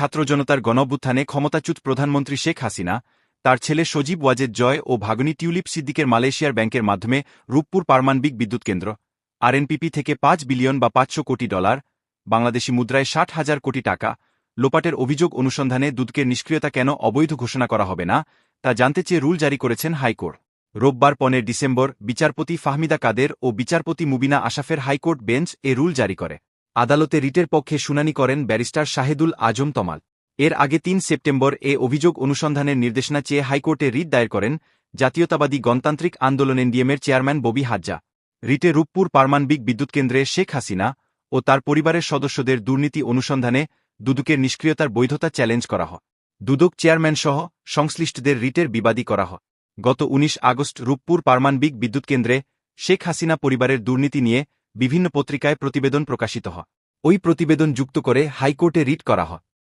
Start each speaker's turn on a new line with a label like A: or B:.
A: ছাত্র জনতার গণঅভ্যুত্থানে ক্ষমতাচ্যুত প্রধানমন্ত্রী শেখ হাসিনা, তার ছেলে সজীব ওয়াজেদ জয় ও ভাগনী টিউলিপ সিদ্দিকের মালয়েশিয়ার ব্যাংকের মাধ্যমে রূপপুর পারমাণবিক বিদ্যুৎ কেন্দ্র, আরএনপিপি থেকে পাঁচ বিলিয়ন বা পাঁচশো কোটি ডলার, বাংলাদেশি মুদ্রায় ষাট হাজার কোটি টাকা, লোপাটের অভিযোগ অনুসন্ধানে দুদকের নিষ্ক্রিয়তা কেন অবৈধ ঘোষণা করা হবে না, তা জানতে চেয়ে রুল জারি করেছেন হাইকোর্ট। রোববার পনেরো ডিসেম্বর বিচারপতি ফাহমিদা কাদের ও বিচারপতি মুবিনা আশাফের হাইকোর্ট বেঞ্চ এ রুল জারি করে। আদালতে রিটের পক্ষে শুনানি করেন ব্যারিস্টার শাহেদুল আজম তমাল। এর আগে তিন সেপ্টেম্বর এ অভিযোগ অনুসন্ধানের নির্দেশনা চেয়ে হাইকোর্টে রিট দায়ের করেন জাতীয়তাবাদী গণতান্ত্রিক আন্দোলন এনডিএমের চেয়ারম্যান ববি হাজ্জা। রিটে রূপপুর পারমাণবিক বিদ্যুৎ কেন্দ্রে শেখ হাসিনা ও তার পরিবারের সদস্যদের দুর্নীতি অনুসন্ধানে দুদকের নিষ্ক্রিয়তার বৈধতা চ্যালেঞ্জ করা হয়। দুদক চেয়ারম্যানসহ সংশ্লিষ্টদের রিটের বিবাদী করা হয়। গত ১৯ আগস্ট রূপপুর পারমাণবিক বিদ্যুৎ কেন্দ্রে শেখ হাসিনা পরিবারের দুর্নীতি নিয়ে বিভিন্ন পত্রিকায় প্রতিবেদন প্রকাশিত হয়। ওই প্রতিবেদন যুক্ত করে হাইকোর্টে রিট করা হয়।